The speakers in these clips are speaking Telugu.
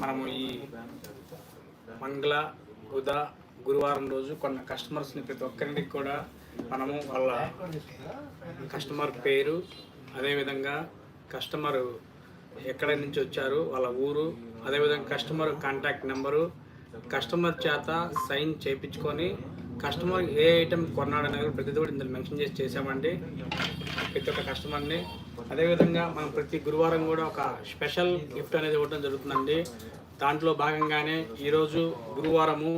మనము ఈ మంగళ బుధ గురువారం రోజు కొన్న కస్టమర్స్ని ప్రతి ఒక్కరికి కూడా మనము వాళ్ళ కస్టమర్ పేరు అదేవిధంగా కస్టమర్ ఎక్కడి నుంచి వచ్చారు వాళ్ళ ఊరు అదేవిధంగా కస్టమర్ కాంటాక్ట్ నెంబరు కస్టమర్ చేత సైన్ చేయించుకొని కస్టమర్ ఏ ఐటెం కొన్నాడనేది ప్రతిదీ కూడా ఇందులో మెన్షన్ చేసి చేసామండి ప్రతి ఒక్క కస్టమర్ని అదేవిధంగా మనం ప్రతి గురువారం కూడా ఒక స్పెషల్ గిఫ్ట్ అనేది ఇవ్వడం జరుగుతుందండి. దాంట్లో భాగంగానే ఈరోజు గురువారము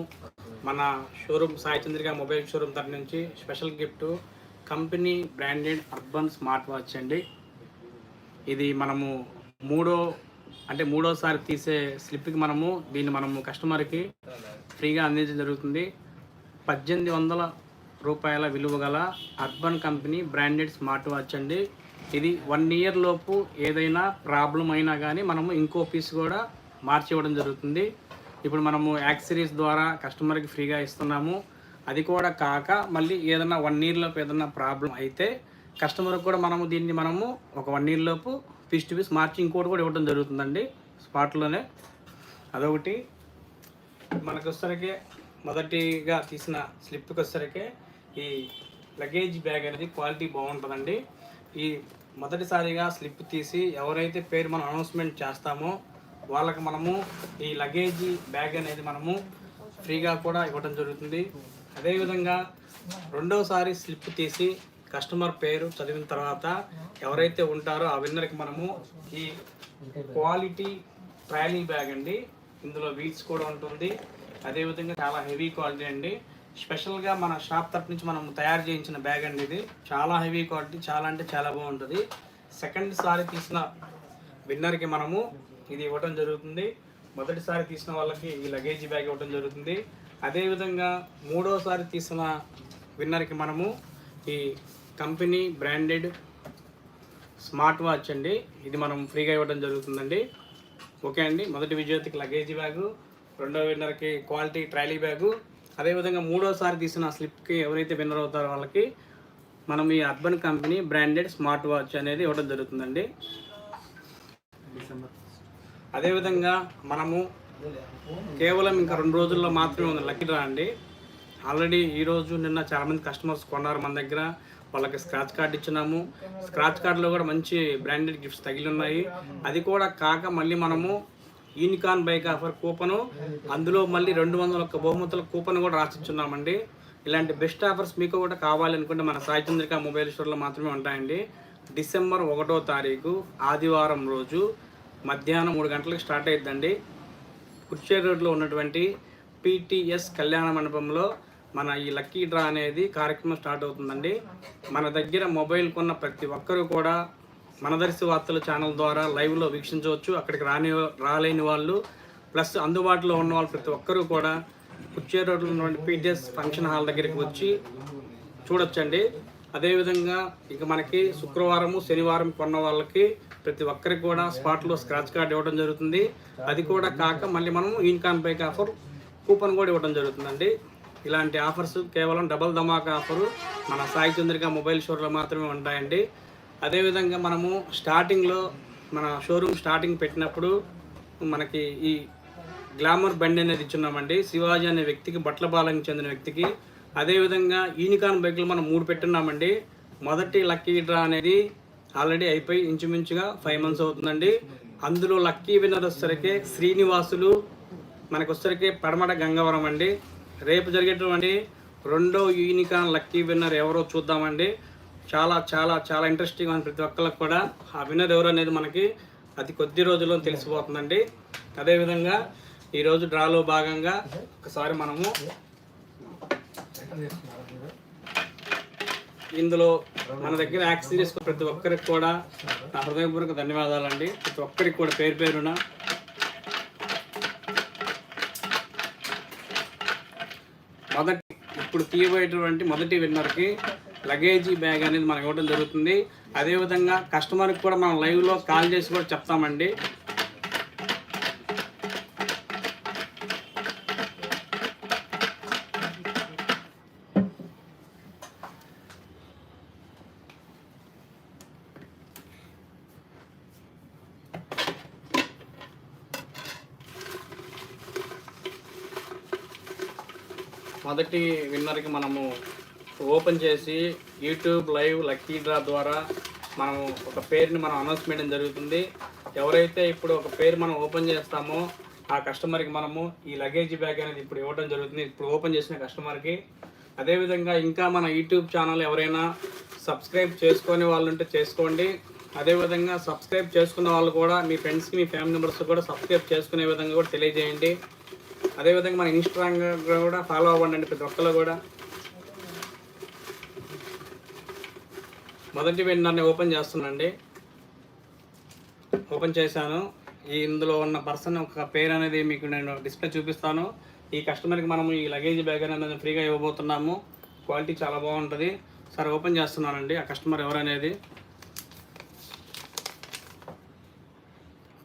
మన showroom Sai Chandrika mobile showroom తరఫు నుంచి special gift company branded Urban smart watch అండి. ఇది మనము మూడో అంటే మూడోసారి తీసే స్లిప్కి మనము దీన్ని మనము కస్టమర్కి ఫ్రీగా అందించడం జరుగుతుంది. పద్దెనిమిది వందల రూపాయల విలువ గల Urban company branded smart watch అండి. ఇది వన్ ఇయర్ లోపు ఏదైనా ప్రాబ్లం అయినా కానీ మనము ఇంకో పీస్ కూడా మార్చి ఇవ్వడం జరుగుతుంది. ఇప్పుడు మనము యాక్సరీస్ ద్వారా కస్టమర్కి ఫ్రీగా ఇస్తున్నాము. అది కూడా కాక మళ్ళీ ఏదైనా వన్ ఇయర్ లోపు ఏదైనా ప్రాబ్లం అయితే కస్టమర్కి కూడా మనము దీన్ని మనము ఒక వన్ ఇయర్ లోపు పీస్ టు పీస్ మార్చి ఇంకోటి కూడా ఇవ్వడం జరుగుతుందండి. స్పాట్లోనే అదొకటి. మనకు వచ్చేసరికి మొదటిగా తీసిన స్లిప్కి వచ్చేసరికి ఈ లగేజ్ బ్యాగ్ అనేది క్వాలిటీ బాగుంటుందండి. ఈ మొదటిసారిగా స్లిప్ తీసి ఎవరైతే పేరు మనం అనౌన్స్మెంట్ చేస్తామో వాళ్ళకి మనము ఈ లగేజ్ బ్యాగ్ అనేది మనము ఫ్రీగా కూడా ఇవ్వడం జరుగుతుంది. అదేవిధంగా రెండవసారి స్లిప్ తీసి కస్టమర్ పేరు చదివిన తర్వాత ఎవరైతే ఉంటారో ఆ విన్నర్కి మనము ఈ క్వాలిటీ ట్రాలీ బ్యాగ్ అండి. ఇందులో వీల్స్ కూడా ఉంటుంది. అదేవిధంగా చాలా హెవీ క్వాలిటీ అండి. స్పెషల్గా మన షాప్ తరపు నుంచి మనం తయారు చేయించిన బ్యాగ్ అండి ఇది. చాలా హెవీ క్వాలిటీ చాలా అంటే చాలా బాగుంటుంది. సెకండ్ సారి తీసిన విన్నర్కి మనము ఇది ఇవ్వటం జరుగుతుంది. మొదటిసారి తీసిన వాళ్ళకి ఈ లగేజ్ బ్యాగ్ ఇవ్వడం జరుగుతుంది. అదేవిధంగా మూడోసారి తీసిన విన్నర్కి మనము ఈ కంపెనీ బ్రాండెడ్ స్మార్ట్ వాచ్ అండి. ఇది మనం ఫ్రీగా ఇవ్వడం జరుగుతుందండి. ఓకే అండి. మొదటి విజేతకి లగేజ్ బ్యాగు రెండో విన్నర్కి క్వాలిటీ ట్రాలీ బ్యాగు అదేవిధంగా మూడోసారి తీసిన స్లిప్కి ఎవరైతే విన్నర్ అవుతారో వాళ్ళకి మనం ఈ Urban company branded smart watch అనేది ఇవ్వడం జరుగుతుందండి. అదేవిధంగా మనము కేవలం ఇంకా రెండు రోజుల్లో మాత్రమే ఉంది లక్కీ డ్రా అండి. ఆల్రెడీ ఈరోజు నిన్న చాలామంది కస్టమర్స్ కొన్నారు మన దగ్గర. వాళ్ళకి స్క్రాచ్ కార్డ్ ఇచ్చినాము. స్క్రాచ్ కార్డులో కూడా మంచి బ్రాండెడ్ గిఫ్ట్స్ తగిలి ఉన్నాయి. అది కూడా కాక మళ్ళీ మనము యూనికాన్ బైక్ ఆఫర్ కూపను. అందులో మళ్ళీ రెండు వందల ఒక్క బహుమతుల కూపన్ కూడా రాసిచ్చున్నామండి. ఇలాంటి బెస్ట్ ఆఫర్స్ మీకు కూడా కావాలనుకుంటే మన సాయి చంద్రిక మొబైల్ స్టోర్లో మాత్రమే ఉంటాయండి. డిసెంబర్ ఒకటో తారీఖు ఆదివారం రోజు మధ్యాహ్నం మూడు గంటలకు స్టార్ట్ అయిద్దండి. కుర్చేరు రోడ్లో ఉన్నటువంటి పిటిఎస్ కళ్యాణ మండపంలో మన ఈ లక్కీ డ్రా అనేది కార్యక్రమం స్టార్ట్ అవుతుందండి. మన దగ్గర మొబైల్ కొన్న ప్రతి ఒక్కరూ కూడా మనదర్శి వార్తల ఛానల్ ద్వారా లైవ్లో వీక్షించవచ్చు. అక్కడికి రాని రాలేని వాళ్ళు. ప్లస్ అందుబాటులో ఉన్న వాళ్ళు ప్రతి ఒక్కరూ కూడా కుర్చే రోడ్లో ఉన్నటువంటి పీటీఎస్ ఫంక్షన్ హాల్ దగ్గరికి వచ్చి చూడొచ్చండి. అదేవిధంగా ఇక మనకి శుక్రవారము శనివారం కొన్న వాళ్ళకి ప్రతి ఒక్కరికి కూడా స్పాట్లో స్క్రాచ్ కార్డ్ ఇవ్వడం జరుగుతుంది. అది కూడా కాక మళ్ళీ మనము ఇన్కమ్ బైక్ ఆఫర్ కూపన్ కూడా ఇవ్వడం జరుగుతుందండి. ఇలాంటి ఆఫర్స్ కేవలం డబల్ ధమాకా ఆఫరు మన సాయి చంద్రిక మొబైల్ షోర్లో మాత్రమే ఉంటాయండి. అదేవిధంగా మనము స్టార్టింగ్లో మన షోరూమ్ స్టార్టింగ్ పెట్టినప్పుడు మనకి ఈ గ్లామర్ బండి అనేది ఇచ్చున్నామండి. శివాజీ అనే వ్యక్తికి బట్ల బాలకు చెందిన వ్యక్తికి. అదేవిధంగా యూనికాన్ బైక్లు మనం మూడు పెట్టున్నామండి. మొదటి లక్కీ డ్రా అనేది ఆల్రెడీ అయిపోయి ఇంచుమించుగా ఫైవ్ మంత్స్ అవుతుందండి. అందులో లక్కీ విన్నర్ వచ్చేసరికి శ్రీనివాసులు మనకు వచ్చేసరికి పడమట గంగవరం అండి. రేపు జరిగేటువంటి రెండో యూనికాన్ లక్కీ విన్నర్ ఎవరో చూద్దామండి. చాలా చాలా చాలా ఇంట్రెస్టింగ్ అని ప్రతి ఒక్కరికి కూడా. ఆ విన్నర్ ఎవరు అనేది మనకి అతి కొద్ది రోజుల్లో తెలిసిపోతుందండి. అదేవిధంగా ఈరోజు డ్రాలో భాగంగా ఒకసారి మనము ఇందులో మన దగ్గర యాక్సెస్ చేసుకున్న ప్రతి ఒక్కరికి కూడా నా హృదయపూర్వక ధన్యవాదాలండి. ప్రతి ఒక్కరికి కూడా పేరు పేరున. మొదటి ఇప్పుడు తీయబోయేటువంటి మొదటి విన్నర్కి లగేజీ బ్యాగ్ అనేది మనకు ఇవ్వడం జరుగుతుంది. అదేవిధంగా కస్టమర్కి కూడా మనం లైవ్లో కాల్ చేసి కూడా చెప్తామండి. మొదటి విన్నర్కి మనము ఓపెన్ చేసి యూట్యూబ్ లైవ్ లక్కీ డ్రా ద్వారా మనం ఒక పేరుని మనం అనౌన్స్ చేయడం జరుగుతుంది. ఎవరైతే ఇప్పుడు ఒక పేరు మనం ఓపెన్ చేస్తామో ఆ కస్టమర్కి మనము ఈ లగేజ్ బ్యాగ్ అనేది ఇప్పుడు ఇవ్వడం జరుగుతుంది. ఇప్పుడు ఓపెన్ చేసిన కస్టమర్కి. అదేవిధంగా ఇంకా మన యూట్యూబ్ ఛానల్ ఎవరైనా సబ్స్క్రైబ్ చేసుకొని వాళ్ళు ఉంటే చేసుకోండి. అదేవిధంగా సబ్స్క్రైబ్ చేసుకున్న వాళ్ళు కూడా మీ ఫ్రెండ్స్కి మీ ఫ్యామిలీ మెంబర్స్ కూడా సబ్స్క్రైబ్ చేసుకునే విధంగా కూడా తెలియజేయండి. అదేవిధంగా మన ఇన్స్టాగ్రామ్ కూడా ఫాలో అవ్వండి. ప్రతి ఒక్కరు కూడా మొదటి విన్నర్ని ఓపెన్ చేస్తున్నానండి. ఓపెన్ చేశాను. ఈ ఇందులో ఉన్న పర్సన్ ఒక పేరు అనేది మీకు నేను డిస్ప్లే చూపిస్తాను. ఈ కస్టమర్కి మనం ఈ లగేజ్ బ్యాగ్ అనేది ఫ్రీగా ఇవ్వబోతున్నాము. క్వాలిటీ చాలా బాగుంటుంది. సార్ ఓపెన్ చేస్తున్నానండి. ఆ కస్టమర్ ఎవరనేది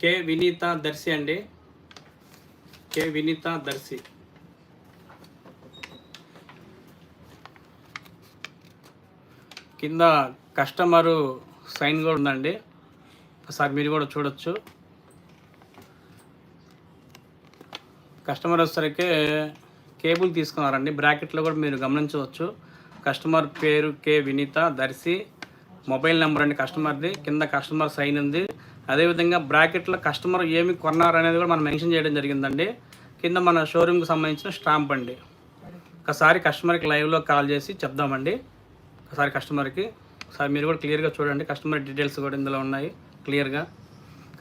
కే వినీత దర్శి అండి. కే వినీత దర్శి కింద కస్టమరు సైన్ కూడా ఉందండి. ఒకసారి మీరు కూడా చూడొచ్చు. కస్టమర్ వచ్చేసరికి కేబుల్ తీసుకున్నారండి. బ్రాకెట్లో కూడా మీరు గమనించవచ్చు. కస్టమర్ పేరు K Vineetha Darshi. Mobile number అండి కస్టమర్ది. కింద కస్టమర్ సైన్ ఉంది. అదేవిధంగా బ్రాకెట్లో కస్టమర్ ఏమి కొన్నారు అనేది కూడా మనం మెన్షన్ చేయడం జరిగిందండి. కింద మన షోరూమ్కి సంబంధించిన స్టాంప్ అండి. ఒకసారి కస్టమర్కి లైవ్లో కాల్ చేసి చెప్దామండి. ఒకసారి కస్టమర్కి. ఒకసారి మీరు కూడా క్లియర్గా చూడండి. కస్టమర్ డీటెయిల్స్ కూడా ఇందులో ఉన్నాయి. క్లియర్గా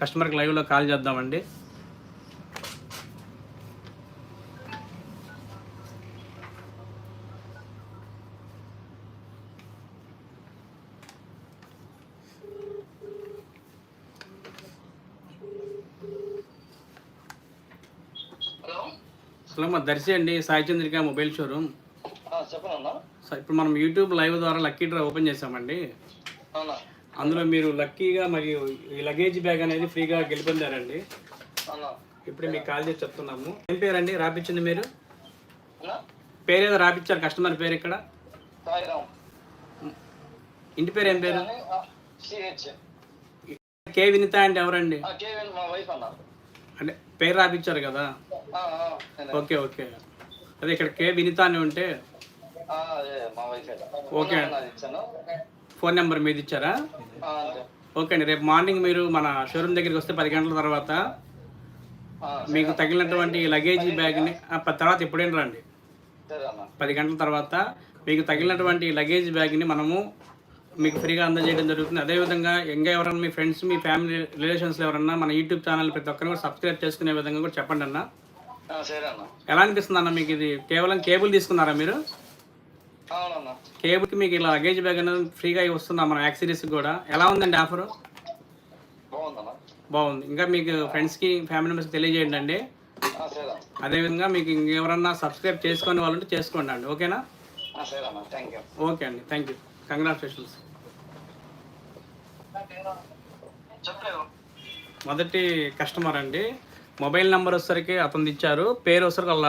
కస్టమర్కి లైవ్లో కాల్ చేద్దామండి. హలో? మా దర్శి అండి. Sai Chandrika mobile showroom. So ఇప్పుడు మనం యూట్యూబ్ లైవ్ ద్వారా లక్కీ డ్రా ఓపెన్ చేసామండి అందులో మీరు లక్కీగా మరియు ఈ లగేజ్ బ్యాగ్ అనేది ఫ్రీగా గెలుపొందారండి. ఇప్పుడు మీకు కాల్ చేసి చెప్తున్నాము. ఏం పేరండి? రాపించింది మీరు? అన్న పేరు ఏదో రాపించారు కస్టమర్ పేరు ఇక్కడ? ఇంటి పేరు ఏం పేరు? కే వినిత అంటే ఎవరండి? అంటే పేరు రాపించారు కదా. Okay okay. అదే ఇక్కడ కే వినిత అని ఉంటే ఓకే. ఫోన్ నెంబర్ మీద ఇచ్చారా? ఓకే అండి. రేపు మార్నింగ్ మీరు మన షోరూమ్ దగ్గరికి వస్తే పది గంటల తర్వాత మీకు తగిలినటువంటి లగేజ్ బ్యాగ్ని తర్వాత ఎప్పుడైనా రండి. పది గంటల తర్వాత మీకు తగిలినటువంటి లగేజ్ బ్యాగ్ని మనము మీకు ఫ్రీగా అందజేయడం జరుగుతుంది. అదేవిధంగా ఇంకా ఎవరైనా మీ ఫ్రెండ్స్ మీ ఫ్యామిలీ రిలేషన్స్లో ఎవరన్నా మన యూట్యూబ్ ఛానల్ ప్రతి ఒక్కరు కూడా సబ్స్క్రైబ్ చేసుకునే విధంగా కూడా చెప్పండి అన్న. ఎలా అనిపిస్తుంది అన్న మీకు ఇది? కేవలం కేబుల్ తీసుకున్నారా మీరు? కేబుల్కి మీకు ఇలా లగేజ్ బ్యాగ్ అనేది ఫ్రీగా వస్తున్నాం మన యాక్సిరీస్కి కూడా? ఎలా ఉందండి ఆఫర్ బాగుంది. ఇంకా మీకు ఫ్రెండ్స్కి ఫ్యామిలీ మెంబర్స్కి తెలియజేయండి అండి. అదేవిధంగా మీకు ఇంకెవరన్నా సబ్స్క్రైబ్ చేసుకునే వాళ్ళు చేసుకోండి అండి. ఓకేనా? ఓకే అండి. థ్యాంక్ యూ కంగ్రాచులేషన్స్ మొదటి కస్టమర్ అండి. మొబైల్ నెంబర్ వచ్చేసరికి అతను ఇచ్చారు. పేరు వచ్చేసరికి వాళ్ళ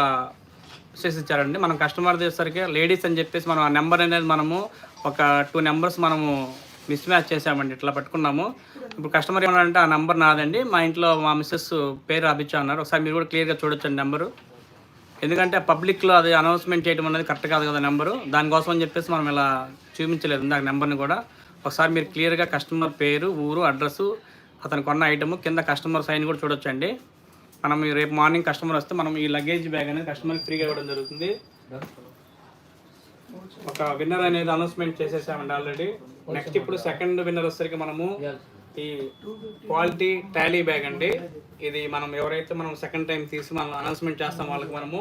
చేసి ఇచ్చారండి మనం కస్టమర్ చేసేసరికి లేడీస్ అని చెప్పేసి మనం ఆ నెంబర్ అనేది మనము ఒక టూ నెంబర్స్ మనము మిస్ మ్యాచ్ చేసామండి ఇట్లా పట్టుకున్నాము. ఇప్పుడు కస్టమర్ ఏమన్నారంటే ఆ నెంబర్ నాదండి. మా ఇంట్లో మా మిస్సెస్ పేరు రాబిచ్చా అన్నారు. ఒకసారి మీరు కూడా క్లియర్గా చూడొచ్చండి నెంబరు ఎందుకంటే పబ్లిక్లో అది అనౌన్స్మెంట్ చేయడం అనేది కరెక్ట్ కాదు కదా నెంబరు దానికోసం అని చెప్పేసి మనం ఇలా చూపించలేదు ఇందాక నెంబర్ని కూడా. ఒకసారి మీరు క్లియర్గా కస్టమర్ పేరు ఊరు అడ్రస్సు అతను కొన్న ఐటమ్ కింద కస్టమర్ సైన్ కూడా చూడొచ్చండి. మనం రేపు మార్నింగ్ కస్టమర్ వస్తే మనం ఈ లగేజ్ బ్యాగ్ అనేది కస్టమర్కి ఫ్రీగా ఇవ్వడం జరుగుతుంది. ఒక విన్నర్ అనేది అనౌన్స్మెంట్ చేసేసామండి ఆల్రెడీ నెక్స్ట్ ఇప్పుడు సెకండ్ విన్నర్ వచ్చేసరికి మనము ఈ క్వాలిటీ టాలీ బ్యాగ్ అండి. ఇది మనం ఎవరైతే మనం సెకండ్ టైం తీసి మనం అనౌన్స్మెంట్ చేస్తాం వాళ్ళకి మనము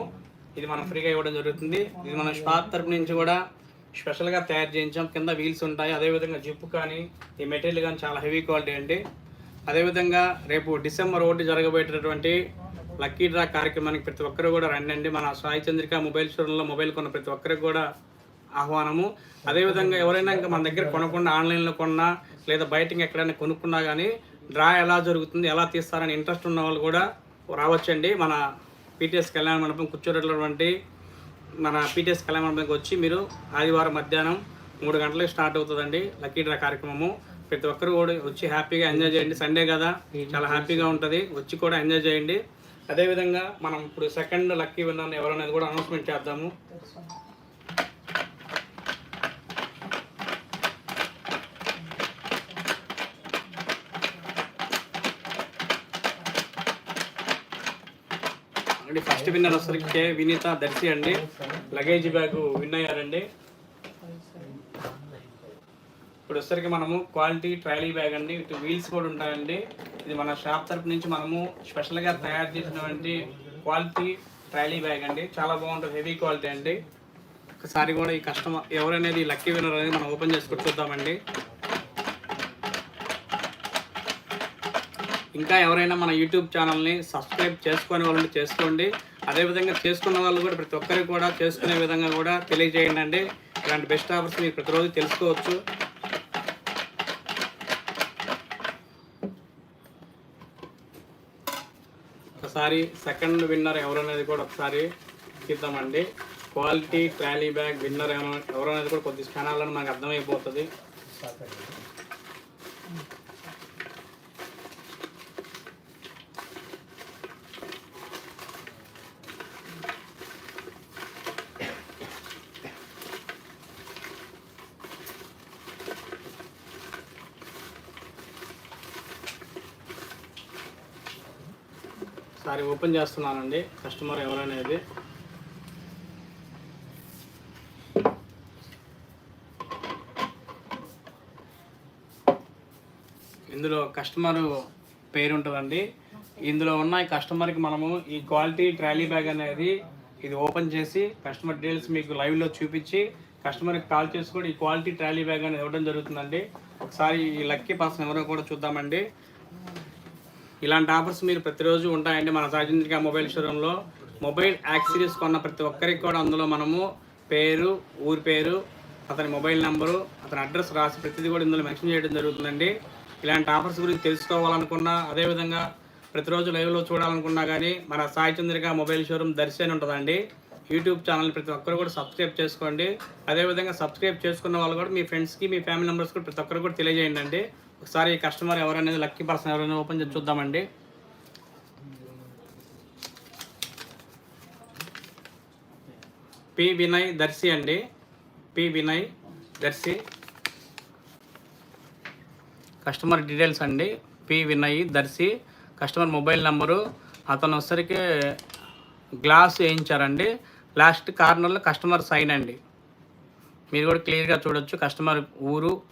ఇది మనం ఫ్రీగా ఇవ్వడం జరుగుతుంది. ఇది మన షాప్ తరపు నుంచి కూడా స్పెషల్గా తయారు చేయించాం. కింద వీల్స్ ఉంటాయి. అదేవిధంగా జిప్పు కానీ ఈ మెటీరియల్ కానీ చాలా హెవీ క్వాలిటీ అండి. అదేవిధంగా రేపు డిసెంబర్ ఒకటి జరగబోయేటటువంటి లక్కీ డ్రా కార్యక్రమానికి ప్రతి ఒక్కరు కూడా రండి మన సాయి చంద్రిక మొబైల్ షోరూంలో మొబైల్ కొన్న ప్రతి ఒక్కరికి కూడా ఆహ్వానము. అదేవిధంగా ఎవరైనా ఇంకా మన దగ్గర కొనకుండా ఆన్లైన్లో కొన్నా లేదా బయట ఎక్కడైనా కొనుక్కున్నా కానీ డ్రా ఎలా జరుగుతుంది ఎలా తీస్తారని ఇంట్రెస్ట్ ఉన్న వాళ్ళు కూడా రావచ్చండి. మన పీటీఎస్ కళ్యాణ మండపం కూర్చోటటువంటి మన పీటీఎస్ కళ్యాణ మండపంకి వచ్చి మీరు ఆదివారం మధ్యాహ్నం మూడు గంటలకు స్టార్ట్ అవుతుందండి లక్కీ డ్రా కార్యక్రమము. ప్రతి ఒక్కరు కూడా వచ్చి హ్యాపీగా ఎంజాయ్ చేయండి. సండే కదా చాలా హ్యాపీగా ఉంటుంది. వచ్చి కూడా ఎంజాయ్ చేయండి. అదేవిధంగా మనం ఇప్పుడు సెకండ్ లక్కీ విన్నర్ ఎవరనేది కూడా అనౌన్స్మెంట్ చేద్దాము. ఫస్ట్ విన్నర్ వచ్చరికి కే వినీత దర్శి అండి. లగేజ్ బ్యాగ్ విన్ అయ్యారండి. ఇప్పుడు వచ్చేసరికి మనము క్వాలిటీ ట్రైలీ బ్యాగ్ అండి. ఇటు వీల్స్ కూడా ఉంటాయండి. ఇది మన షాప్ తరపు నుంచి మనము స్పెషల్గా తయారు చేసినటువంటి క్వాలిటీ ట్రాలీ బ్యాగ్ అండి. చాలా బాగుంటుంది. హెవీ క్వాలిటీ అండి. ఒకసారి కూడా ఈ కస్టమర్ ఎవరనేది లక్కీ విన్నర్ అనేది మనం ఓపెన్ చేసుకొని చూద్దామండి. ఇంకా ఎవరైనా మన యూట్యూబ్ ఛానల్ని సబ్స్క్రైబ్ చేసుకునే వాళ్ళు చేసుకోండి. అదేవిధంగా చేసుకున్న వాళ్ళు కూడా ప్రతి ఒక్కరికి కూడా చేసుకునే విధంగా కూడా తెలియజేయండి. అండి ఇలాంటి బెస్ట్ ఆఫర్స్ మీరు ప్రతిరోజు తెలుసుకోవచ్చు. ఒకసారి సెకండ్ విన్నర్ ఎవరనేది కూడా ఒకసారి చూద్దామండి. క్వాలిటీ ట్రాలీ బ్యాగ్ విన్నర్ ఎవరనేది కూడా కొద్ది క్షణాలను మనకు అర్థమైపోతుంది. ఒకసారి ఓపెన్ చేస్తున్నానండి. కస్టమర్ ఎవరనేది. ఇందులో కస్టమర్ పేరు ఉంటుందండి. ఇందులో ఉన్న ఈ కస్టమర్కి మనము ఈ క్వాలిటీ ట్రాలీ బ్యాగ్ అనేది ఇది ఓపెన్ చేసి కస్టమర్ డీటెయిల్స్ మీకు లైవ్లో చూపించి కస్టమర్కి కాల్ చేసి కూడా ఈ క్వాలిటీ ట్రాలీ బ్యాగ్ అనేది ఇవ్వడం జరుగుతుందండి. ఒకసారి ఈ లక్కీ పర్సన్ ఎవరో కూడా చూద్దామండి. ఇలాంటి ఆఫర్స్ మీరు ప్రతిరోజు ఉంటాయండి మన సాజేంద్రిక మొబైల్ షోరూంలో. మొబైల్ యాక్సరీస్ కొన్న ప్రతి ఒక్కరికి కూడా అందులో మనము పేరు ఊరి పేరు అతని మొబైల్ నెంబరు అతని అడ్రస్ రాసి ప్రతిదీ కూడా ఇందులో మెన్షన్ చేయడం జరుగుతుందండి. ఇలాంటి ఆఫర్స్ గురించి తెలుసుకోవాలనుకున్నా అదేవిధంగా ప్రతిరోజు లైవ్లో చూడాలనుకున్నా కానీ మన సాయి చంద్రిక మొబైల్ షోరూమ్ దర్శి అని ఉంటుందండి. యూట్యూబ్ ఛానల్ ప్రతి ఒక్కరు కూడా సబ్స్క్రైబ్ చేసుకోండి. అదేవిధంగా సబ్స్క్రైబ్ చేసుకున్న వాళ్ళు కూడా మీ ఫ్రెండ్స్కి మీ ఫ్యామిలీ మెంబర్స్ కూడా ప్రతి ఒక్కరు కూడా తెలియజేయండి. అండి ఒకసారి కస్టమర్ ఎవరనేది లక్కీ పర్సన్ ఎవరైనా ఓపెన్ చేసి చూద్దామండి. పి వినయ్ దర్శి అండి. P Vinay Darshi. Customer details అండి. P Vinay Darshi. Customer mobile number. అతను వచ్చరికి గ్లాస్ వేయించారండి. లాస్ట్ కార్నర్లో కస్టమర్ సైన్ అండి. మీరు కూడా క్లియర్గా చూడొచ్చు. కస్టమర్ ఊరు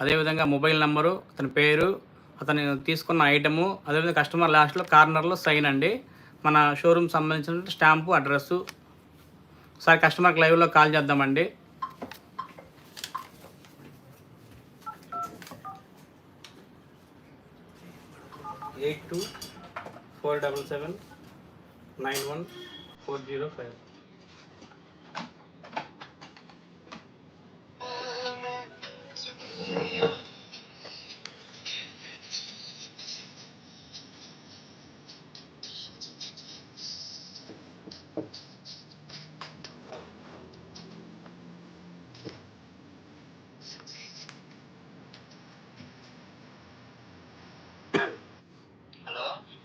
అదేవిధంగా మొబైల్ నెంబరు అతని పేరు అతను తీసుకున్న ఐటము అదేవిధంగా కస్టమర్ లాస్ట్లో కార్నర్లో సైన్ అండి. మన షోరూమ్ సంబంధించిన స్టాంపు అడ్రస్సు. ఒకసారి కస్టమర్కి లైవ్లో కాల్ చేద్దామండి. Eight two four double seven nine one four zero five. Hello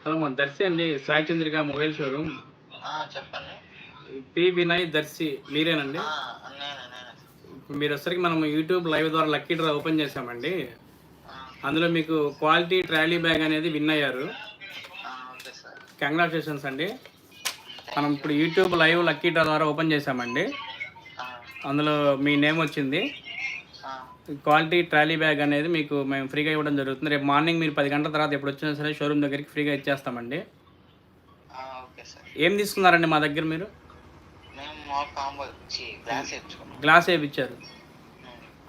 hello మన దర్శి అండి. Sai Chandrika mobile showroom. చెప్పండి. పి వినయ్ దర్శి. మీరేనండి? మీరు వచ్చరికి మనం యూట్యూబ్ లైవ్ ద్వారా లక్కీ డ్రా ఓపెన్ చేసామండి అందులో మీకు క్వాలిటీ ట్రాలీ బ్యాగ్ అనేది విన్ అయ్యారు. కంగ్రాచులేషన్స్ అండి. మనం ఇప్పుడు యూట్యూబ్ లైవ్ లక్కీ డ్రా ద్వారా ఓపెన్ చేసామండి అందులో మీ నేమ్ వచ్చింది. క్వాలిటీ ట్రాలీ బ్యాగ్ అనేది మీకు మేము ఫ్రీగా ఇవ్వడం జరుగుతుంది. రేపు మార్నింగ్ మీరు పది గంటల తర్వాత ఎప్పుడు వచ్చినా సరే షోరూమ్ దగ్గరికి ఫ్రీగా ఇచ్చేస్తామండి. ఏం తీసుకున్నారండి మా దగ్గర మీరు? కాంబో ఇచ్చి గ్లాస్ తెచ్చుకున్నాం గ్లాస్ వేయించారు.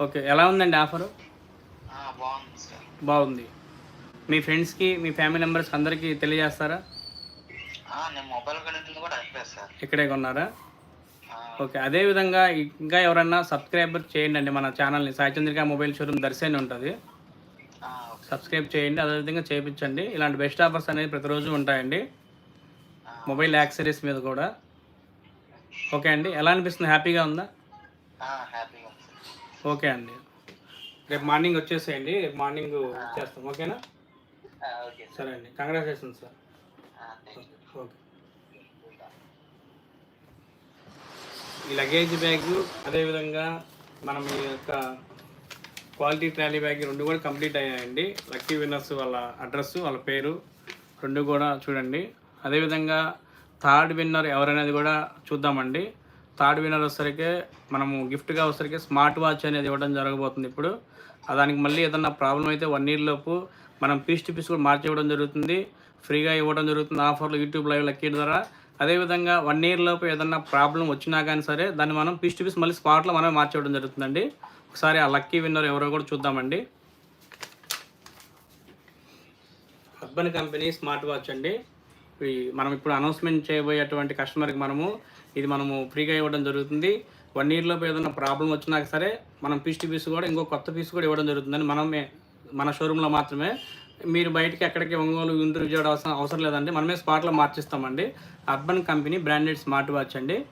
ఓకే ఎలా ఉందండి ఆఫరు బాగుంది సార్ బాగుంది. మీ ఫ్రెండ్స్కి మీ ఫ్యామిలీ మెంబర్స్కి అందరికీ తెలియజేస్తారా? నేను మొబైల్ కూడా అయిపోయారు సార్ ఇక్కడే కొన్నారా? ఓకే అదేవిధంగా ఇంకా ఎవరన్నా సబ్స్క్రైబర్ చేయండి అండి మన ఛానల్ని సాయి చంద్రిక మొబైల్ షోరూమ్ దర్శని ఉంటుంది. సబ్స్క్రైబ్ చేయండి అదేవిధంగా చేయించండి ఇలాంటి బెస్ట్ ఆఫర్స్ అనేది ప్రతిరోజు ఉంటాయండి. మొబైల్ యాక్సరీస్ మీద కూడా. ఓకే అండి. ఎలా అనిపిస్తుంది? హ్యాపీగా ఉందా? ఓకే అండి. రేపు మార్నింగ్ వచ్చేసేయండి. రేపు మార్నింగ్ వచ్చేస్తాం. ఓకేనా? సరే. అండి. Congratulation sir. ఓకే. ఈ లగేజ్ బ్యాగ్ అదేవిధంగా మనం ఈ యొక్క క్వాలిటీ ట్రాలీ బ్యాగ్ రెండు కూడా కంప్లీట్ అయ్యాయండి. లక్కీ విన్నర్స్ వాళ్ళ అడ్రస్ వాళ్ళ పేరు రెండు కూడా చూడండి. అదేవిధంగా థర్డ్ విన్నర్ ఎవరనేది కూడా చూద్దామండి. థర్డ్ విన్నర్ వచ్చేసరికి మనము గిఫ్ట్గా వచ్చేసరికి స్మార్ట్ వాచ్ అనేది ఇవ్వడం జరగబోతుంది ఇప్పుడు. దానికి మళ్ళీ ఏదన్నా ప్రాబ్లం అయితే వన్ ఇయర్ లోపు మనం పీస్ టు పీస్ కూడా మార్చి ఇవ్వడం జరుగుతుంది. ఫ్రీగా ఇవ్వడం జరుగుతుంది ఆఫర్లు యూట్యూబ్ లైవ్ లక్కీ ద్వారా అదేవిధంగా వన్ ఇయర్ లోపు ఏదన్నా ప్రాబ్లం వచ్చినా కానీ సరే దాన్ని మనం పీస్ టు పీస్ మళ్ళీ స్పాట్లో మనం మార్చి జరుగుతుందండి. ఒకసారి ఆ లక్కీ విన్నర్ ఎవరో కూడా చూద్దామండి. అర్బన్ కంపెనీ స్మార్ట్ వాచ్ అండి. మనం ఇప్పుడు అనౌన్స్మెంట్ చేయబోయేటువంటి కస్టమర్కి మనము ఇది మనము ఫ్రీగా ఇవ్వడం జరుగుతుంది. వన్ ఇయర్లోపు ఏదైనా ప్రాబ్లం వచ్చినా సరే మనం పీస్ టు పీస్ కూడా ఇంకో కొత్త పీస్ కూడా ఇవ్వడం జరుగుతుందని మనమే మన షోరూంలో మాత్రమే. మీరు బయటకి ఎక్కడికి ఒంగోలు గుంటూరు విజయవాడ అవసరం అవసరం లేదండి. మనమే స్పాట్లో మార్చిస్తామండి. Urban company branded smart watch అండి.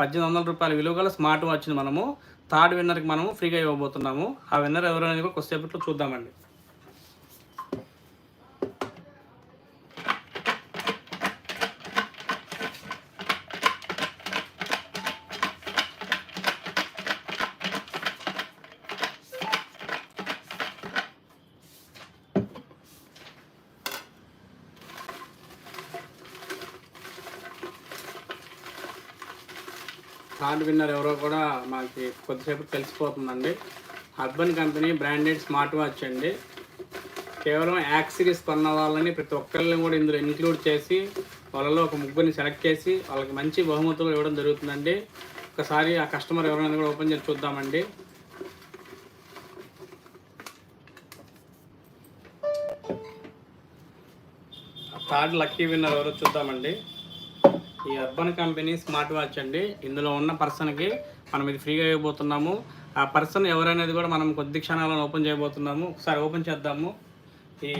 పద్దెనిమిది వందల రూపాయల విలువ గల స్మార్ట్ వాచ్ని మనము థర్డ్ విన్నర్కి మనము ఫ్రీగా ఇవ్వబోతున్నాము. ఆ విన్నర్ ఎవరు అనేది కూడా కొద్దిసేపట్లో చూద్దామండి. థర్డ్ విన్నర్ ఎవరో కూడా మనకి కొద్దిసేపు తెలిసిపోతుందండి. Urban company branded smart watch అండి. కేవలం యాక్సిరీస్ కొన్న వాళ్ళని ప్రతి ఒక్కరిని కూడా ఇందులో ఇంక్లూడ్ చేసి వాళ్ళలో ఒక ముగ్గురిని సెలెక్ట్ చేసి వాళ్ళకి మంచి బహుమతులు ఇవ్వడం జరుగుతుందండి. ఒకసారి ఆ కస్టమర్ ఎవరైనా కూడా ఓపెన్ చేసి చూద్దామండి. థర్డ్ లక్కీ విన్నర్ ఎవరో చూద్దామండి. ఈ అర్బన్ కంపెనీ స్మార్ట్ వాచ్ అండి. ఇందులో ఉన్న పర్సన్కి మనం ఇది ఫ్రీగా ఇవ్వబోతున్నాము. ఆ పర్సన్ ఎవరనేది కూడా మనం కొద్ది క్షణాలను ఓపెన్ చేయబోతున్నాము. ఒకసారి ఓపెన్ చేద్దాము. ఈ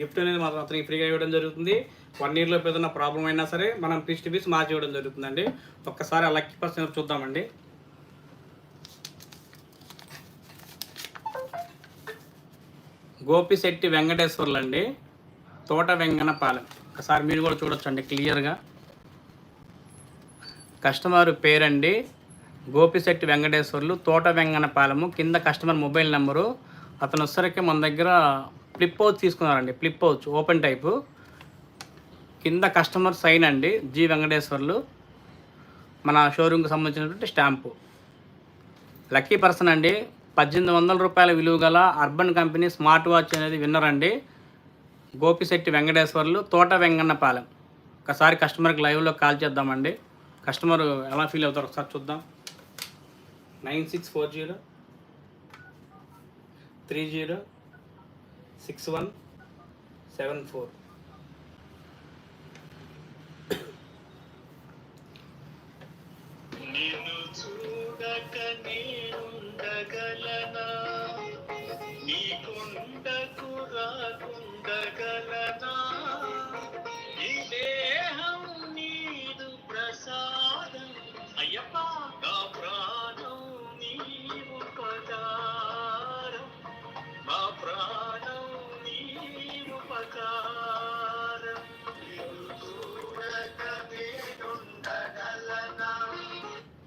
గిఫ్ట్ అనేది మాత్రం అతనికి ఫ్రీగా ఇవ్వడం జరుగుతుంది. వన్ ఇయర్లో ఏదైనా ప్రాబ్లం అయినా సరే మనం పీస్ టు పీస్ మార్చి ఇవ్వడం జరుగుతుందండి. ఒక్కసారి ఆ లక్కీ పర్సన్ చూద్దామండి. గోపిశెట్టి వెంకటేశ్వర్లు అండి తోట వెంగనపాలెం. ఒకసారి మీరు కూడా చూడొచ్చండి క్లియర్గా కస్టమర్ పేరండి గోపిశెట్టి వెంకటేశ్వర్లు తోట వెంగనపాలెము కింద కస్టమర్ మొబైల్ నెంబరు. అతను వచ్చరికి మన దగ్గర ఫ్లిప్ పౌచ్ తీసుకున్నారండి ఫ్లిప్ పౌచ్ ఓపెన్ టైపు. కింద కస్టమర్ సైన్ అండి జి వెంకటేశ్వర్లు. మన షోరూమ్కి సంబంధించినటువంటి స్టాంపు. లక్కీ పర్సన్ అండి పద్దెనిమిది వందల రూపాయల విలువ గల అర్బన్ కంపెనీ స్మార్ట్ వాచ్ అనేది విన్నర్ అండి. గోపిశెట్టి వెంకటేశ్వర్లు తోట వెంగన్నపాలెం ఒకసారి కస్టమర్కి లైవ్లో కాల్ చేద్దామండి. కస్టమర్ ఎలా ఫీల్ అవుతారు ఒకసారి చూద్దాం. Nine six four zero three zero six one seven four. నిన్ను నీ కొండకు రాకుండగలనా? ఇదే ప్రసాదం అయ్యప్ప నా ప్రాణం నీవు పదారం మా ప్రాణం నీవు పకారం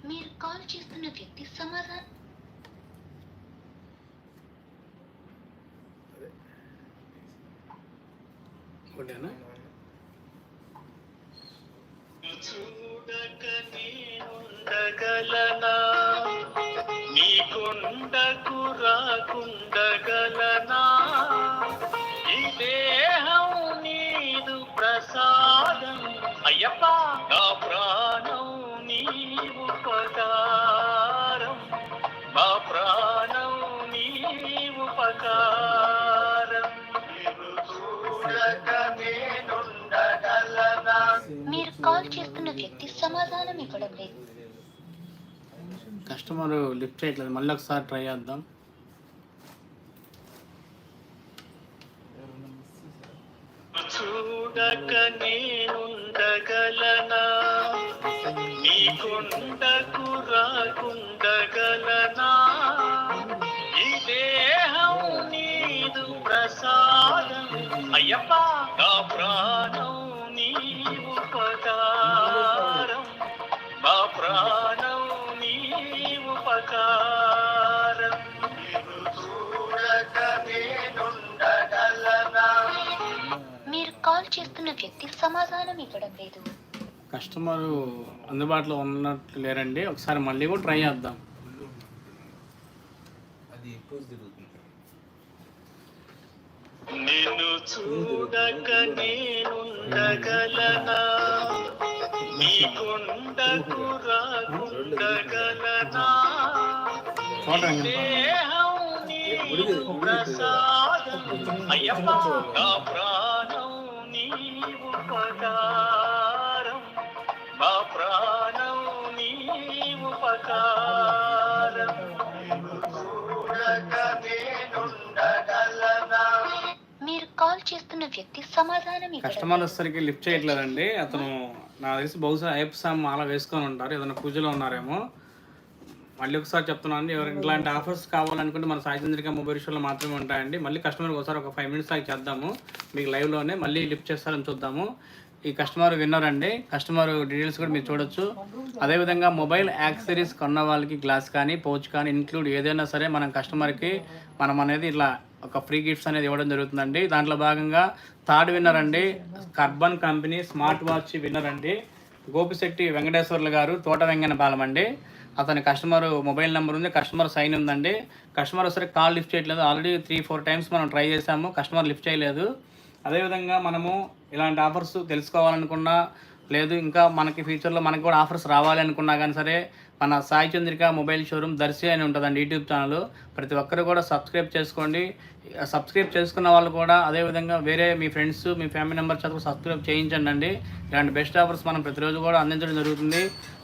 మీరు కాల్ చేస్తున్న వ్యక్తి సమాధానం ఓకేనా చూడక నేనుండగలనా? నీ కొండకు రాకుండగలనా? ఈ దేహం నీదు ప్రసాదం. అయ్యప్ప! నా కాల్ చేస్తున్న వ్యక్తి సమాధానం ఇవ్వడం లేదు. కస్టమర్ లిఫ్ట్ చేయట్లేదు. మళ్ళీ ఒకసారి ట్రై చేద్దాం. చూడక నేనుండగలనా? నీ కొండకు రాకుండగలనా? ఈ దేహం నీదు ప్రసాదం. అయ్యప్ప నా ప్రాణం వ్యక్తి సమాధానం ఇవ్వడం లేదు. కస్టమర్ అందుబాటులో ఉన్నట్లు లేరండి. ఒకసారి మళ్ళీ కూడా ట్రై చేద్దాం. నిన్ను చూడక నేనుండగలనా? నీ కొండకు రాకుండగలనా ప్రసాదం అయ్యప్ప నీవు పకారం నా ప్రాణం నీవు పకారం చూడక నేనుండగలనా మీరు కాల్ చేస్తున్న వ్యక్తి సమాధానం ఇవ్వడం. కస్టమర్ వచ్చేసరికి లిఫ్ట్ చేయట్లేదండి. అతను నాకు తెలిసి బహుశా అయ్యప్ప స్వామి మాల వేసుకొని ఉంటారు. ఏదైనా పూజలో ఉన్నారేమో. మళ్ళీ ఒకసారి చెప్తున్నాను ఎవరు ఇలాంటి ఆఫర్స్ కావాలనుకుంటే మన సాయి చంద్రిక మొబైల్ షోలో మాత్రమే ఉంటాయండి. మళ్ళీ కస్టమర్కి ఒకసారి ఒక ఫైవ్ మినిట్స్ దాకా చేద్దాము. మీకు లైవ్లోనే మళ్ళీ లిఫ్ట్ చేస్తారని చూద్దాము. ఈ కస్టమర్ విన్నర్ అండి. కస్టమర్ డీటెయిల్స్ కూడా మీరు చూడొచ్చు. అదేవిధంగా మొబైల్ యాక్సరీస్ కొన్న వాళ్ళకి గ్లాస్ కానీ పౌచ్ కానీ ఇన్క్లూడ్ ఏదైనా సరే మనం కస్టమర్కి మనం అనేది ఇలా ఒక ఫ్రీ గిఫ్ట్స్ అనేది ఇవ్వడం జరుగుతుందండి. దాంట్లో భాగంగా థర్డ్ విన్నర్ అండి. Urban company smart watch winner అండి. గోపిశెట్టి వెంకటేశ్వర్లు గారు తోట వెంగనపాలెం అండి. అతని కస్టమర్ మొబైల్ నెంబర్ ఉంది కస్టమర్ సైన్ ఉందండి. కస్టమర్ ఒకసారి కాల్ లిఫ్ట్ చేయట్లేదు. ఆల్రెడీ త్రీ ఫోర్ టైమ్స్ మనం ట్రై చేసాము కస్టమర్ లిఫ్ట్ చేయలేదు. అదేవిధంగా మనము ఇలాంటి ఆఫర్స్ తెలుసుకోవాలనుకున్నా లేదు ఇంకా మనకి ఫ్యూచర్లో మనకి కూడా ఆఫర్స్ రావాలి అనుకున్నా కానీ సరే మన సాయి చంద్రిక మొబైల్ షోరూమ్ దర్శి అని ఉంటుందండి యూట్యూబ్ ఛానల్. ప్రతి ఒక్కరు కూడా సబ్స్క్రైబ్ చేసుకోండి. సబ్స్క్రైబ్ చేసుకున్న వాళ్ళు కూడా అదేవిధంగా వేరే మీ ఫ్రెండ్స్ మీ ఫ్యామిలీ మెంబర్స్ చదువు సబ్స్క్రైబ్ చేయించండి అండి. ఇలాంటి బెస్ట్ ఆఫర్స్ మనం ప్రతిరోజు కూడా అందించడం జరుగుతుంది.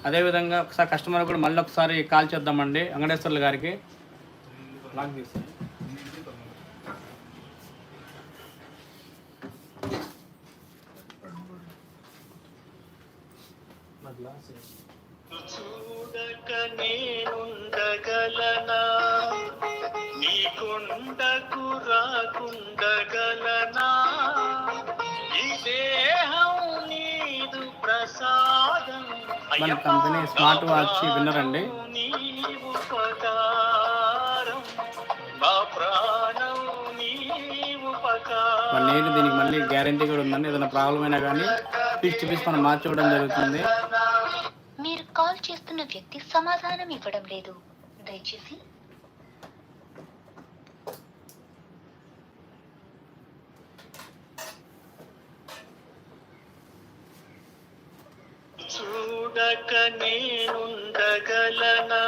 అదేవిధంగా ఒకసారి కస్టమర్ కూడా మళ్ళీ ఒకసారి కాల్ చేద్దామండి. వెంకటేశ్వర్లు గారికి. లాక్ తీసి చూడక నేనుండగలనా? నీ కొండకు రాకుండగలనా? ఈ దేహం నీదు ప్రసాదం. మన కంపెనీ స్మార్ట్ వాచ్ విన్నర్ అండి నీవు పకారం మా ప్రాణం నీవు పకారం దీనికి మళ్ళీ గ్యారంటీ కూడా ఉందండి. ఏదైనా ప్రాబ్లం అయినా కానీ పీస్ టు పీస్ మనం మార్చివ్వడం జరుగుతుంది. చేస్తున్న వ్యక్తి సమాధానం ఇవ్వడం లేదు. దయచేసి. చూడక నేనుండగలనా?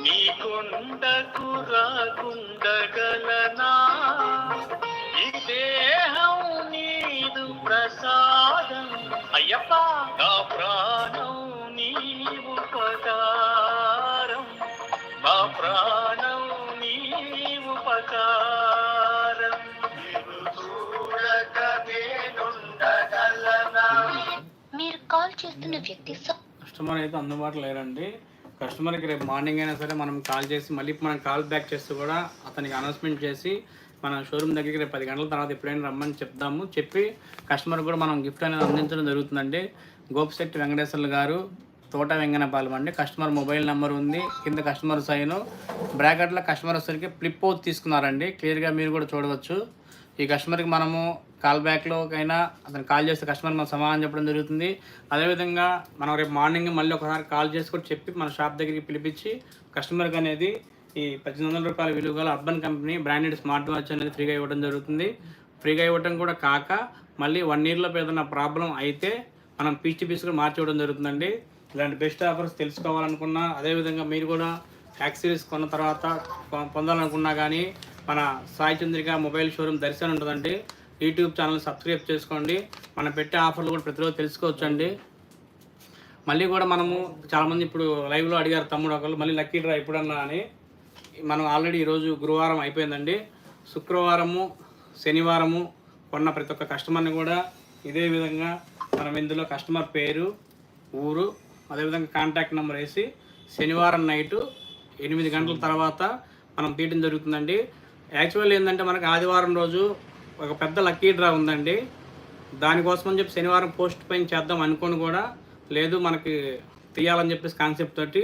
నీ కొండకు రాకుండగలనా? ఈ దేహం నీదు ప్రసాదం. అయ్యప్ప! నా చేస్తున్న వ్యక్తి కస్టమర్ అయితే అందుబాటులో లేరండి. కస్టమర్కి రేపు మార్నింగ్ అయినా సరే మనం కాల్ చేసి మళ్ళీ మనం కాల్ బ్యాక్ చేస్తూ కూడా అతనికి అనౌన్స్మెంట్ చేసి మన షోరూమ్ దగ్గరికి రేపు పది గంటల తర్వాత ఎప్పుడైనా రమ్మని చెప్దాము. చెప్పి కస్టమర్ కూడా మనం గిఫ్ట్ అనేది అందించడం జరుగుతుందండి. గోపిశెట్టి వెంకటేశ్వర్లు గారు తోట వెంగనపాలెం అండి. కస్టమర్ మొబైల్ నెంబర్ ఉంది. కింద కస్టమర్ సైన్. బ్రాకెట్లో కస్టమర్ వచ్చేసరికి ఫ్లిప్ అవుట్ తీసుకున్నారండి. క్లియర్గా మీరు కూడా చూడవచ్చు. ఈ కస్టమర్కి మనము కాల్ బ్యాక్లోకైనా అతను కాల్ చేస్తే కస్టమర్ మనం సమాధానం చెప్పడం జరుగుతుంది. అదేవిధంగా మనం రేపు మార్నింగ్ మళ్ళీ ఒకసారి కాల్ చేసి కూడా చెప్పి మన షాప్ దగ్గరికి పిలిపించి కస్టమర్కి అనేది ఈ పద్దెనిమిది వందల రూపాయల విలువ గల Urban company branded smart watch అనేది ఫ్రీగా ఇవ్వడం జరుగుతుంది. ఫ్రీగా ఇవ్వడం కూడా కాక మళ్ళీ వన్ ఇయర్లో ఏదైనా ప్రాబ్లం అయితే మనం పీచ్ పీస్ కూడా మార్చి జరుగుతుందండి. ఇలాంటి బెస్ట్ ఆఫర్స్ తెలుసుకోవాలనుకున్నా అదేవిధంగా మీరు కూడా యాక్సరీస్ కొన్న తర్వాత పొందాలనుకున్నా కానీ మన సాయి చంద్రిక మొబైల్ షోరూమ్ దర్శనం ఉంటుందండి. యూట్యూబ్ ఛానల్ సబ్స్క్రైబ్ చేసుకోండి. మనం పెట్టే ఆఫర్లు కూడా ప్రతిరోజు తెలుసుకోవచ్చండి. మళ్ళీ కూడా మనము చాలామంది ఇప్పుడు లైవ్లో అడిగారు తమ్ముడు ఒకళ్ళు మళ్ళీ లక్కీ డ్రా ఎప్పుడన్నా అని. మనం ఆల్రెడీ ఈరోజు గురువారం అయిపోయిందండి. శుక్రవారము శనివారము కొన్న ప్రతి ఒక్క కస్టమర్ని కూడా ఇదే విధంగా మనం ఇందులో కస్టమర్ పేరు ఊరు అదేవిధంగా కాంటాక్ట్ నెంబర్ వేసి శనివారం నైటు ఎనిమిది గంటల తర్వాత మనం తీయడం జరుగుతుందండి. యాక్చువల్ ఏంటంటే మనకు ఆదివారం రోజు ఒక పెద్ద లక్కీ డ్రా ఉందండి. దానికోసం అని చెప్పి శనివారం పోస్ట్ పైన చేద్దాం అనుకోని కూడా లేదు మనకి తీయాలని చెప్పేసి కాన్సెప్ట్ తోటి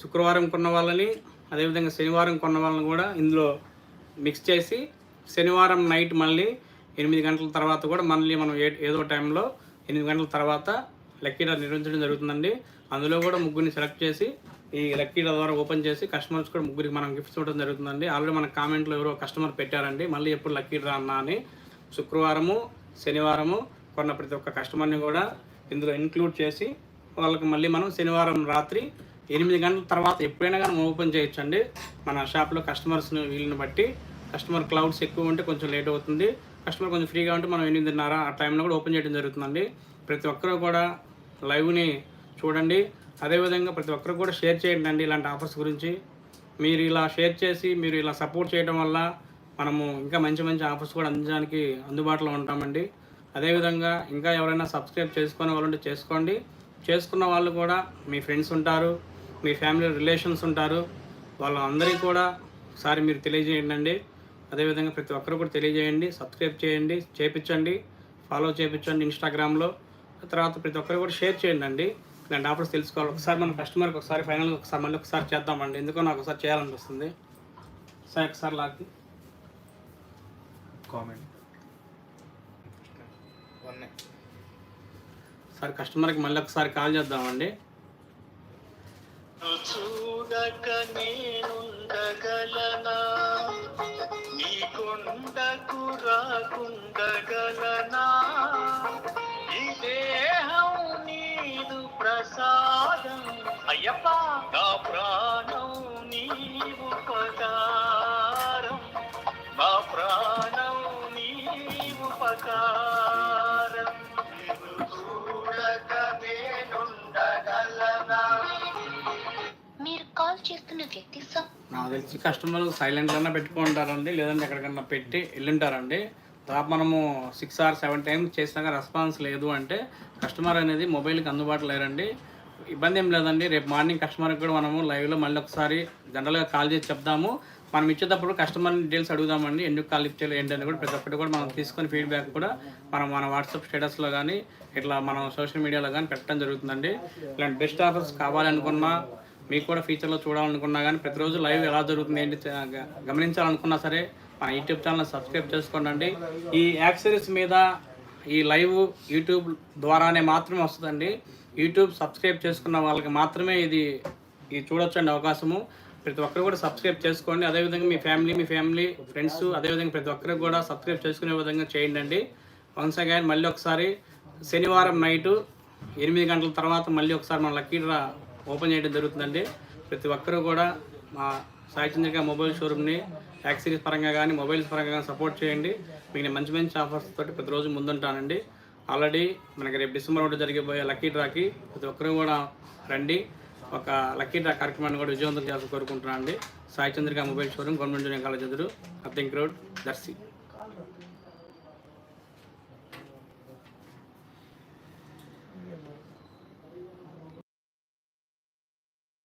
శుక్రవారం కొన్న వాళ్ళని అదేవిధంగా శనివారం కొన్న వాళ్ళని కూడా ఇందులో మిక్స్ చేసి శనివారం నైట్ మళ్ళీ ఎనిమిది గంటల తర్వాత కూడా మళ్ళీ మనం ఏ ఏదో టైంలో ఎనిమిది గంటల తర్వాత లక్కీ డ్రా నిర్వహించడం జరుగుతుందండి. అందులో కూడా ముగ్గురిని సెలెక్ట్ చేసి ఈ లక్కీ ద్వారా ఓపెన్ చేసి కస్టమర్స్ కూడా ముగ్గురికి మనం గిఫ్ట్స్ ఇవ్వడం జరుగుతుందండి. ఆల్రెడీ మన కామెంట్లో ఎవరో కస్టమర్ పెట్టారండి. మళ్ళీ ఎప్పుడు లక్కీ డ్రా అన్నా అని. శుక్రవారము శనివారము కొన్న ప్రతి ఒక్క కస్టమర్ని కూడా ఇందులో ఇంక్లూడ్ చేసి వాళ్ళకి మళ్ళీ మనం శనివారం రాత్రి ఎనిమిది గంటల తర్వాత ఎప్పుడైనా కానీ ఓపెన్ చేయొచ్చండి. మన షాప్లో కస్టమర్స్ని వీళ్ళని బట్టి. కస్టమర్ క్లౌడ్స్ ఎక్కువ ఉంటే కొంచెం లేట్ అవుతుంది. కస్టమర్ కొంచెం ఫ్రీగా ఉంటే మనం ఎనిమిదిన్నర ఆ టైంలో కూడా ఓపెన్ చేయడం జరుగుతుందండి. ప్రతి ఒక్కరూ కూడా లైవ్ని చూడండి. అదేవిధంగా ప్రతి ఒక్కరు కూడా షేర్ చేయండి అండి ఇలాంటి ఆఫర్స్ గురించి. మీరు ఇలా షేర్ చేసి మీరు ఇలా సపోర్ట్ చేయడం వల్ల మనము ఇంకా మంచి మంచి ఆఫర్స్ కూడా అందించడానికి అందుబాటులో ఉంటామండి. అదేవిధంగా ఇంకా ఎవరైనా సబ్స్క్రైబ్ చేసుకునే వాళ్ళు ఉంటే చేసుకోండి. చేసుకున్న వాళ్ళు కూడా మీ ఫ్రెండ్స్ ఉంటారు మీ ఫ్యామిలీ రిలేషన్స్ ఉంటారు. వాళ్ళందరికీ కూడా ఒకసారి మీరు తెలియజేయండి అండి అదేవిధంగా ప్రతి ఒక్కరు కూడా తెలియజేయండి సబ్స్క్రైబ్ చేయండి చేపించండి ఫాలో చేయించండి ఇన్స్టాగ్రామ్లో. తర్వాత ప్రతి ఒక్కరు కూడా షేర్ చేయండి అండి ఇలాంటి ఆఫర్స్ తెలుసుకోవాలి. ఒకసారి మన కస్టమర్కి ఒకసారి ఫైనల్గా ఒకసారి మళ్ళీ ఒకసారి చేద్దామండి. ఎందుకో నాకు ఒకసారి చేయాలనిపిస్తుంది. సార్ ఒకసారి లాగి కామెంట్. సార్ కస్టమర్కి మళ్ళీ ఒకసారి కాల్ చేద్దామండి. చూడక నేనుండగలనా? నీ కొండకు రాకుండగలనా? ఈ దేహం నీదు ప్రసాద నాకు తెలిసి కస్టమర్ సైలెంట్ అన్నా పెట్టుకుంటారండి లేదంటే ఎక్కడికన్నా పెట్టి వెళ్ళుంటారండి. తర్వాత మనము సిక్స్ ఆర్ సెవెన్ టైమ్స్ చేసినాక రెస్పాన్స్ లేదు అంటే కస్టమర్ అనేది మొబైల్కి అందుబాటులో లేరండి. ఇబ్బంది ఏం లేదండి. రేపు మార్నింగ్ కస్టమర్కి కూడా మనము లైవ్లో మళ్ళీ ఒకసారి జనరల్గా కాల్ చేసి చెప్దాము మనం ఇచ్చేటప్పుడు కస్టమర్ డీటెయిల్స్ అడుగుదామండి. ఎందుకు కాల్ ఇచ్చేది ఏంటని కూడా ప్రతి ఒక్కటి కూడా మనం తీసుకొని ఫీడ్బ్యాక్ కూడా మనం మన వాట్సాప్ స్టేటస్లో కానీ ఇట్లా మనం సోషల్ మీడియాలో కానీ పెట్టడం జరుగుతుందండి. ఇలాంటి బెస్ట్ ఆఫర్స్ కావాలనుకున్నా మీకు కూడా ఫ్యూచర్లో చూడాలనుకున్నా కానీ ప్రతిరోజు లైవ్ ఎలా జరుగుతుంది ఏంటి గమనించాలనుకున్నా సరే మన యూట్యూబ్ ఛానల్ సబ్స్క్రైబ్ చేసుకోండి ఈ యాక్సరీస్ మీద ఈ లైవ్ యూట్యూబ్ ద్వారానే మాత్రమే వస్తుందండి. యూట్యూబ్ సబ్స్క్రైబ్ చేసుకున్న వాళ్ళకి మాత్రమే ఇది ఇది చూడొచ్చండి అవకాశము. ప్రతి ఒక్కరు కూడా సబ్స్క్రైబ్ చేసుకోండి. అదేవిధంగా మీ ఫ్యామిలీ మీ ఫ్యామిలీ ఫ్రెండ్స్ అదేవిధంగా ప్రతి ఒక్కరికి కూడా సబ్స్క్రైబ్ చేసుకునే విధంగా చేయండి అండి వన్స్ అగైన్ మళ్ళీ ఒకసారి శనివారం నైటు ఎనిమిది గంటల తర్వాత మళ్ళీ ఒకసారి మన లక్కీ డ్రా ఓపెన్ చేయడం జరుగుతుందండి. ప్రతి ఒక్కరూ కూడా మా సాయి చంద్రిక మొబైల్ షోరూమ్ని యాక్సరీస్ పరంగా కానీ మొబైల్స్ పరంగా కానీ సపోర్ట్ చేయండి. మీకు నేను మంచి మంచి ఆఫర్స్ తోటి ప్రతిరోజు ముందుంటానండి. ఆల్రెడీ మనకి రేపు డిసెంబర్ ఒకటి జరిగిపోయే లక్కీ డ్రాకి ప్రతి ఒక్కరూ కూడా రండి. ఒక లక్కీ డ్రా కార్యక్రమాన్ని కూడా విజయవంతం చేయాలని కోరుకుంటున్నాను అండి Sai Chandrika mobile showroom government junior college ఎదురు అర్థింక్ రోడ్ దర్శి.